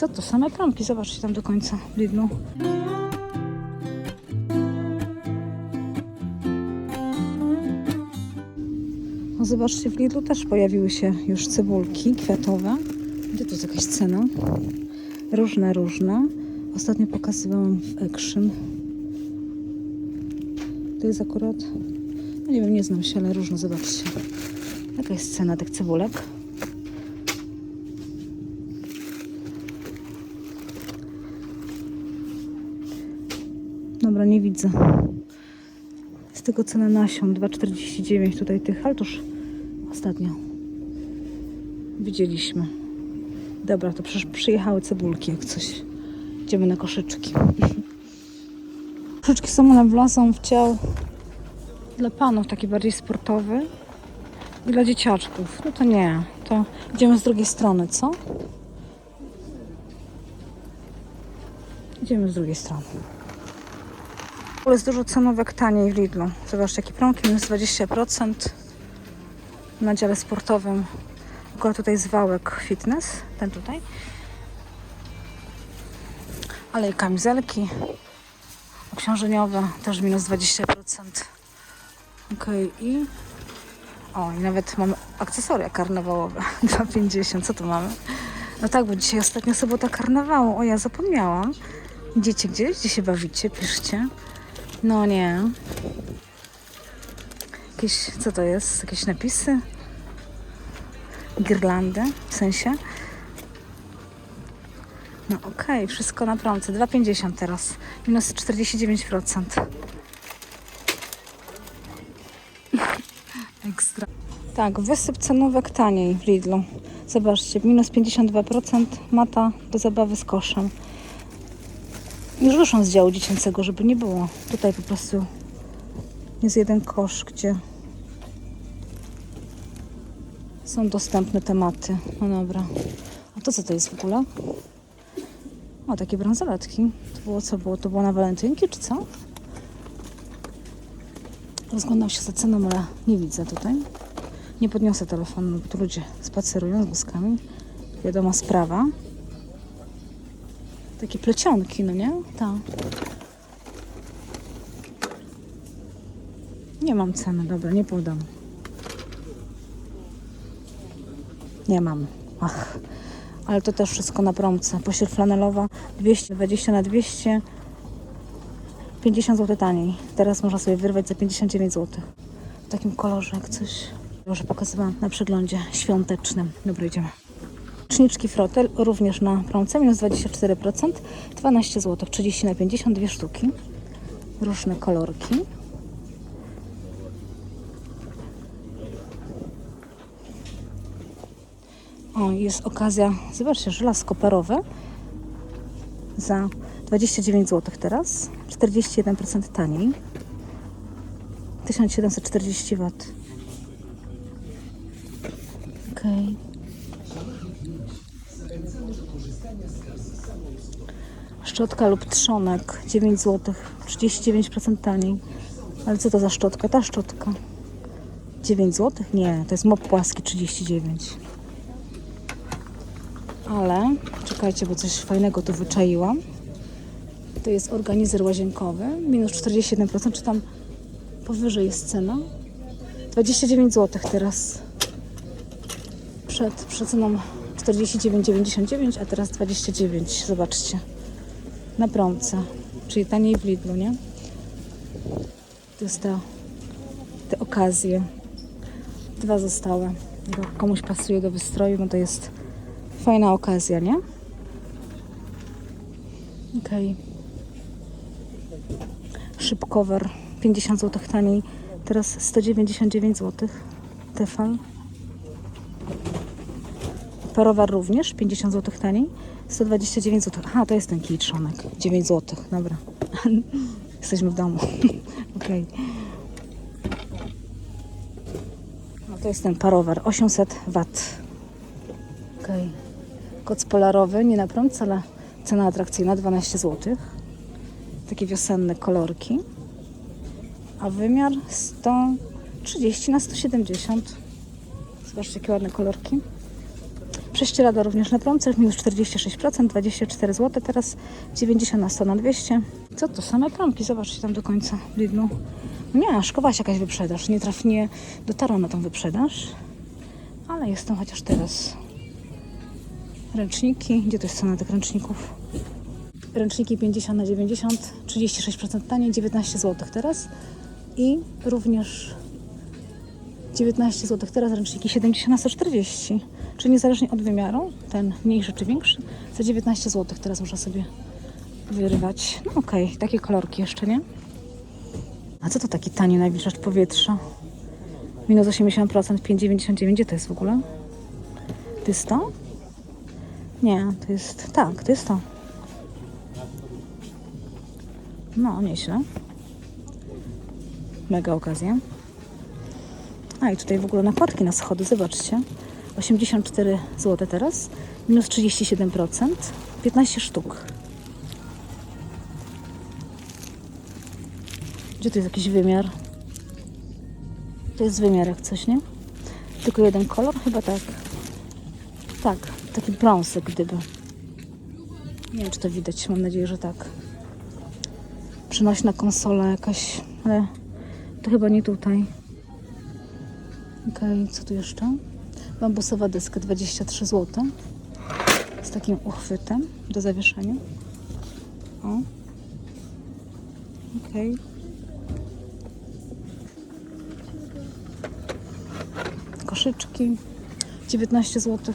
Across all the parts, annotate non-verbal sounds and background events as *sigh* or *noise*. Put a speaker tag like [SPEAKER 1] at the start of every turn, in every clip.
[SPEAKER 1] Co to? Same promki. Zobaczcie tam do końca Lidlu. No zobaczcie, w Lidlu też pojawiły się już cebulki kwiatowe. Gdzie tu jest jakaś cena? Różne, różne. Ostatnio pokazywałam w Action. To jest akurat... No nie wiem, nie znam się, ale różne, zobaczcie. Jaka jest cena tych cebulek? Dobra, nie widzę. Z tego cena nasion 2,49 tutaj tych, ale toż ostatnio widzieliśmy. Dobra, to przecież przyjechały cebulki jak coś. Idziemy na koszyczki. *laughs* Koszyczki są one wlazą w ciał dla panów, taki bardziej sportowy i dla dzieciaczków. No to nie, to idziemy z drugiej strony, co? Idziemy z drugiej strony. W ogóle jest dużo cenówek taniej w Lidlu. Zobaczcie, jakie promki, minus 20% na dziale sportowym. Akurat tutaj jest wałek fitness, ten tutaj. Ale i kamizelki obciążeniowe, też minus 20%. Ok, i... O, i nawet mamy akcesoria karnawałowe, *laughs* 2,50. Co tu mamy? No tak, bo dzisiaj ostatnia sobota karnawału. O, ja zapomniałam. Idziecie gdzieś? Gdzie się bawicie? Piszcie. No nie. Jakieś, co to jest? Jakieś napisy? Girlandy? W sensie? No okej, wszystko na promce. 2,50 teraz. Minus 49%. *laughs* Ekstra. Tak, wysyp cenówek taniej w Lidlu. Zobaczcie, minus 52% mata do zabawy z koszem. Już wyszłam z działu dziecięcego, żeby nie było. Tutaj po prostu jest jeden kosz, gdzie są dostępne tematy. No dobra. A to co to jest w ogóle? O, takie bransoletki. To było co było? To było na walentynki, czy co? Rozglądam się za ceną, ale nie widzę tutaj. Nie podniosę telefonu, bo tu ludzie spacerują z wózkami. Wiadoma sprawa. Takie plecionki, no nie? Tak. Nie mam ceny, dobra, nie podam. Nie mam. Ach. Ale to też wszystko na promce. Pościel flanelowa 220 na 200 50 zł taniej. Teraz można sobie wyrwać za 59 zł. W takim kolorze jak coś. Już pokazywałam na przeglądzie świątecznym. Dobra, idziemy. Czniczki frotel również na promce, minus 24%, 12 zł, 30 na 50, dwie sztuki. Różne kolorki. O, jest okazja, zobaczcie, żelazko parowe za 29 zł teraz, 41% taniej. 1740 W. Okej. Szczotka lub trzonek 9 zł, 39% taniej. Ale co to za szczotka? Ta szczotka. 9 zł? Nie, to jest mop płaski 39. Ale czekajcie, bo coś fajnego tu wyczaiłam. To jest organizer łazienkowy, minus 41%, czy tam powyżej jest cena? 29 zł teraz. Przed, przed ceną 49,99, a teraz 29. Zobaczcie. Na promce. Czyli taniej w Lidlu, nie? To jest ta, te okazje. Dwa zostały. Jak komuś pasuje do wystroju, no to jest fajna okazja, nie? Okej. Szybkower 50 zł taniej. Teraz 199 zł. Tefal. Parowar również 50 zł taniej. 129 zł. Aha, to jest ten kij trzonek. 9 zł. Dobra. *laughs* Jesteśmy w domu. *laughs* Okej. No to jest ten parowar. 800 W. Okej. Koc polarowy, nie na promce, ale cena atrakcyjna 12 zł. Takie wiosenne kolorki. A wymiar 130 na 170. Zobaczcie, jakie ładne kolorki. Prześcieradła również na promce, minus 46%, 24 zł, teraz 90 na 100 na 200. Co to? Same promki, zobaczcie tam do końca Lidlu. Nie, szkoła się jakaś wyprzedaż, nie traf, nie dotarłam na tą wyprzedaż, ale jestem chociaż teraz. Ręczniki, gdzie to jest cena tych ręczników? Ręczniki 50 na 90, 36% taniej, 19 zł teraz. I również 19 zł teraz, ręczniki 70 na 140. Czyli niezależnie od wymiaru, ten mniejszy czy większy, za 19 zł teraz można sobie wyrywać. No okej, takie kolorki jeszcze, nie? A co to taki tani nawilżacz powietrza? Minus 80%, 5,99. Gdzie to jest w ogóle? To jest to? Nie, to jest... Tak, to jest to. No, nieźle. Mega okazja. A i tutaj w ogóle nakładki na schody, zobaczcie. 84 zł teraz, minus 37%, 15 sztuk. Gdzie tu jest jakiś wymiar? To jest wymiar jak coś, nie? Tylko jeden kolor? Chyba tak. Tak, taki brązy gdyby. Nie wiem, czy to widać, mam nadzieję, że tak. Przenośna konsola jakaś, ale to chyba nie tutaj. Okej, co tu jeszcze? Bambusowa deska 23 zł. Z takim uchwytem do zawieszenia. O. Okej. Koszyczki 19 zł.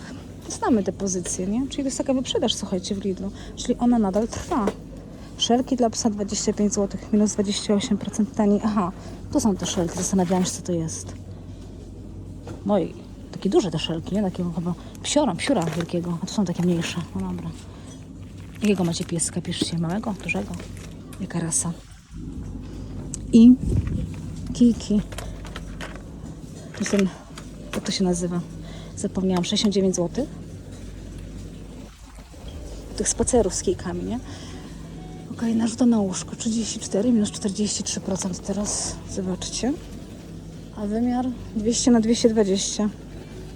[SPEAKER 1] Znamy te pozycje, nie? Czyli to jest taka wyprzedaż, słuchajcie, w Lidlu. Czyli ona nadal trwa. Szelki dla psa 25 zł, minus 28% taniej. Aha, tu są te szelki, zastanawiałam się, co to jest. No i takie duże te szelki, nie? Takiego chyba psiora, psiura wielkiego. A tu są takie mniejsze. No dobra. Jakiego macie pieska? Piszcie, małego, dużego? Jaka rasa? I kijki. To jest ten, jak to się nazywa? Zapomniałam, 69 zł. Tych spacerów z kijkami, nie? Okej, narzuta na łóżko 34 minus 43% teraz. Zobaczcie. A wymiar 200 na 220.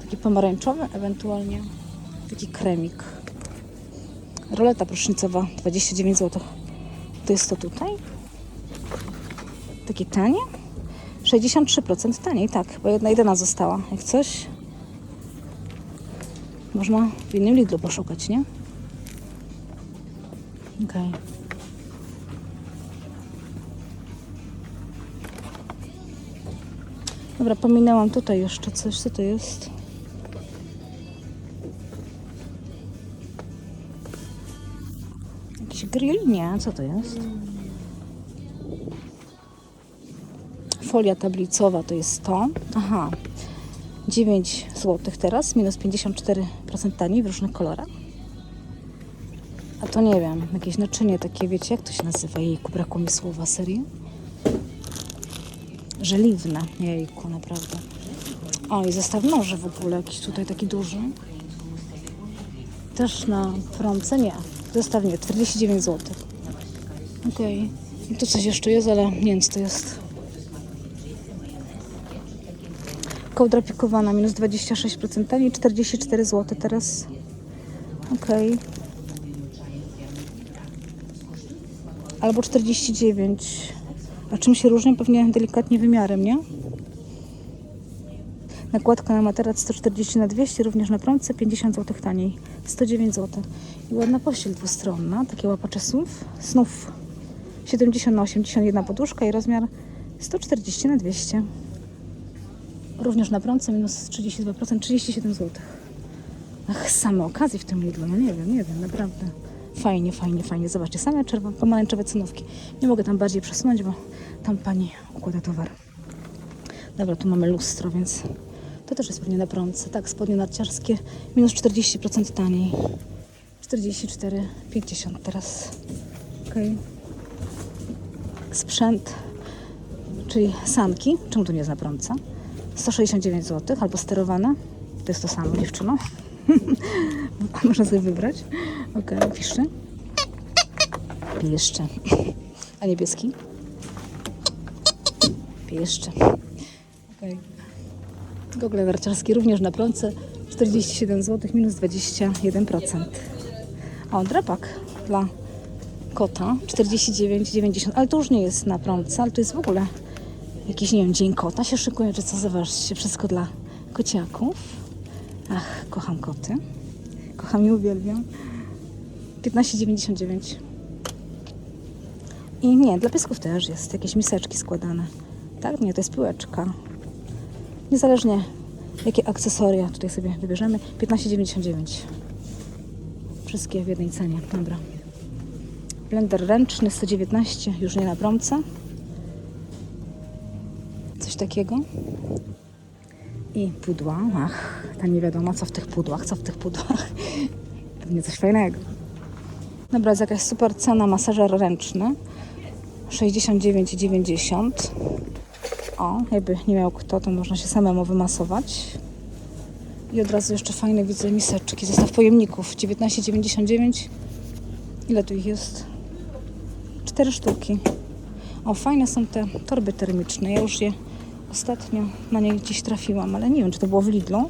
[SPEAKER 1] Taki pomarańczowy, ewentualnie taki kremik. Roleta prysznicowa 29 zł. To jest to tutaj. Takie tanie. 63% taniej, tak, bo jedna jedyna została. Jak coś, można w innym Lidlu poszukać, nie? Okej. Dobra, pominęłam tutaj jeszcze coś. Co to jest? Nie, co to jest? Folia tablicowa to jest to. Aha. 9 zł teraz, minus 54% taniej w różnych kolorach. A to nie wiem, jakieś naczynie takie, wiecie, jak to się nazywa? Jejku, brakło mi słowa, serio? Żeliwne. Jejku, naprawdę. O, i zestaw noży w ogóle, jakiś tutaj taki duży. Też na promce? Nie. Zestaw nie, 49 zł. Okej. I tu coś jeszcze jest, ale nie wiem to jest. Kołdra pikowana, minus 26% taniej, 44 zł teraz. Okej. Albo 49. A czym się różnią? Pewnie delikatnie wymiarem, nie? Nakładka na materac 140 na 200, również na promce 50 zł taniej. 109 zł. I ładna pościel dwustronna, takie łapacze snów. Snów 70 na 81 poduszka i rozmiar 140 na 200. Również na promce minus 32%, 37 zł. Ach, same okazje w tym Lidlu, no nie wiem, nie wiem, naprawdę. Fajnie, fajnie, fajnie. Zobaczcie, same czerwone, pomarańczowe cenówki. Nie mogę tam bardziej przesunąć, bo tam pani układa towar. Dobra, tu mamy lustro, więc to też jest pewnie na prądce. Tak, spodnie narciarskie minus 40% taniej. 44,50 teraz. Okej. Sprzęt, czyli sanki. Czemu to nie jest na prądce? 169 zł, albo sterowane. To jest to samo, dziewczyno. *laughs* Można sobie wybrać. Okej, piszę. Pieszcze. *laughs* A niebieski? Pieszcze. Okej. Gogle narciarskie również na prądce 47 zł minus 21%. O, drapak dla kota 49,90. Ale to już nie jest na promce, ale to jest w ogóle jakiś, nie wiem, dzień kota się szykuje, czy co, zobaczcie, wszystko dla kociaków. Ach, kocham koty. Kocham i uwielbiam. 15,99. I nie, dla piesków też jest. Jakieś miseczki składane. Tak? Nie, to jest piłeczka. Niezależnie jakie akcesoria tutaj sobie wybierzemy. 15,99. Wszystkie w jednej cenie. Dobra. Blender ręczny 119, już nie na promce. Coś takiego. I pudła. Ach, ta nie wiadomo co w tych pudłach, co w tych pudłach. *laughs* Pewnie coś fajnego. Dobra, jest jakaś super cena, masażer ręczny. 69,90. O, jakby nie miał kto, to można się samemu wymasować. I od razu jeszcze fajne widzę miseczki. Zestaw pojemników 19,99. Ile tu ich jest? Cztery sztuki. O, fajne są te torby termiczne. Ja już je ostatnio na nie gdzieś trafiłam, ale nie wiem, czy to było w Lidlu.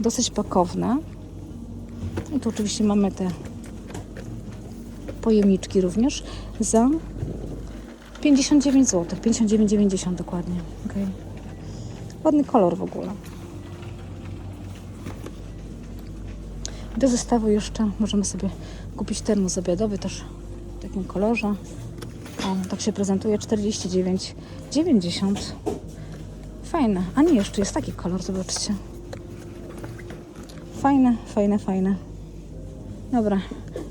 [SPEAKER 1] Dosyć pakowne. I tu oczywiście mamy te pojemniczki również za 59 zł. 59,90 dokładnie. Okay. Ładny kolor w ogóle. Do zestawu jeszcze możemy sobie kupić termos obiadowy też w takim kolorze. O, tak się prezentuje 49,90. Fajne. A nie, jeszcze jest taki kolor, zobaczcie. Fajne, fajne, fajne. Dobra,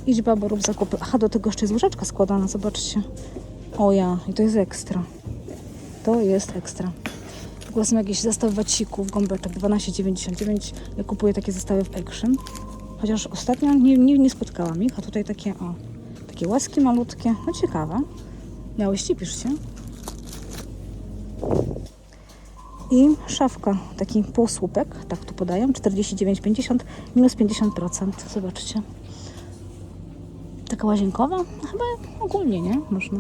[SPEAKER 1] idź babo, rób zakupy. Aha, do tego jeszcze jest łyżeczka składana, zobaczcie. O ja, i to jest ekstra. To jest ekstra. W ogóle są jakieś zestaw wacików, gąbeczek 12,99. Ja kupuję takie zestawy w Action. Chociaż ostatnio nie, nie, nie spotkałam ich, a tutaj takie, o, takie łaski malutkie. No ciekawe. Miałyście, piszcie. I szafka, taki półsłupek, tak tu podają, 49,50 minus 50%. Zobaczcie. Taka łazienkowa? Chyba ogólnie, nie? Można.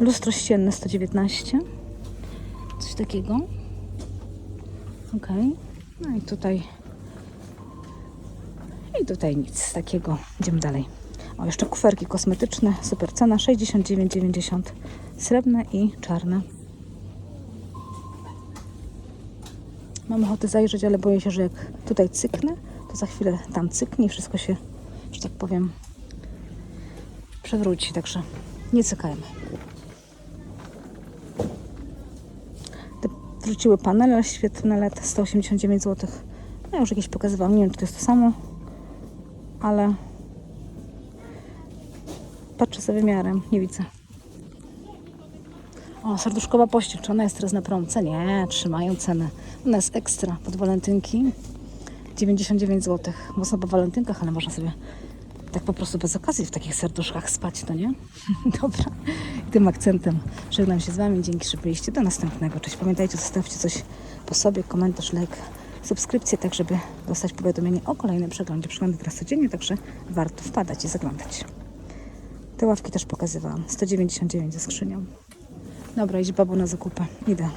[SPEAKER 1] Lustro ścienne 119. Coś takiego. Ok. No i tutaj. I tutaj nic takiego. Idziemy dalej. O, jeszcze kuferki kosmetyczne. Super cena 69,90. Srebrne i czarne. Mam ochotę zajrzeć, ale boję się, że jak tutaj cyknę, to za chwilę tam cyknie i wszystko się, że tak powiem, przewróci. Także nie cykajmy. Wróciły panele świetne LED 189 zł. Ja już jakieś pokazywałam, nie wiem czy to jest to samo, ale patrzę za wymiarem, nie widzę. O, serduszkowa pościel, czy ona jest teraz na promce? Nie, trzymają cenę. Ona jest ekstra pod walentynki. 99 zł. Mocno po walentynkach, ale można sobie tak po prostu bez okazji w takich serduszkach spać, to nie? *laughs* Dobra. Tym akcentem żegnam się z Wami. Dzięki, że byliście. Do następnego. Cześć. Pamiętajcie, zostawcie coś po sobie, komentarz, like, subskrypcję, tak żeby dostać powiadomienie o kolejnym przeglądzie. Przeglądy teraz codziennie, także warto wpadać i zaglądać. Te ławki też pokazywałam. 199 ze skrzynią. Dobra, idź babo na zakupy. Idę.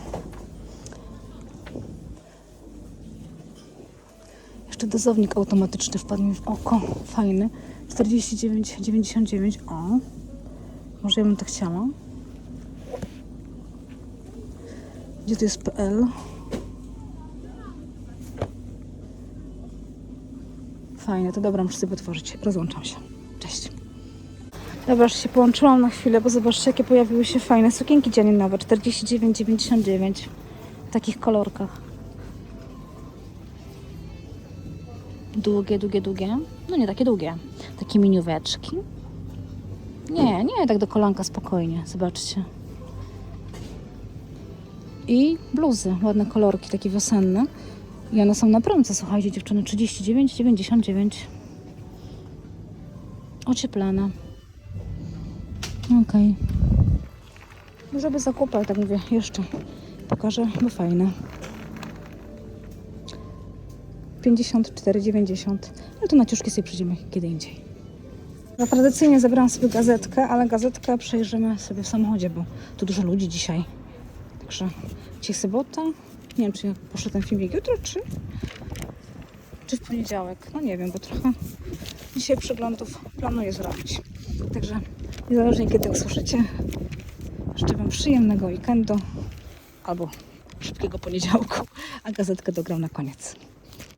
[SPEAKER 1] Jeszcze dozownik automatyczny wpadł mi w oko. Fajny. 49,99. O. Może ja bym to chciała. Gdzie to jest PL? Fajne, to dobra, muszę sobie otworzyć. Rozłączam się. Cześć. Dobra, już się połączyłam na chwilę, bo zobaczcie, jakie pojawiły się fajne sukienki dzianinowe. 49,99 w takich kolorkach. Długie, długie, długie. No nie takie długie. Takie minióweczki. Nie, nie, tak do kolanka spokojnie. Zobaczcie. I bluzy, ładne kolorki, takie wiosenne. I one są na promce, słuchajcie dziewczyny, 39,99. Ocieplane. Okej. Okay. Żeby zakupy, ale tak mówię, jeszcze pokażę, bo fajne. 54,90. Ale to na ciuszki sobie przyjdziemy kiedy indziej. No, tradycyjnie zabrałam sobie gazetkę, ale gazetkę przejrzymy sobie w samochodzie, bo tu dużo ludzi dzisiaj. Także dzisiaj sobota, Nie wiem, czy ja poszedł ten filmik jutro, czy, czy w poniedziałek. No nie wiem, bo trochę dzisiaj przeglądów planuję zrobić. Także niezależnie kiedy usłyszycie, życzę Wam przyjemnego weekendu albo szybkiego poniedziałku, a gazetkę dogram na koniec.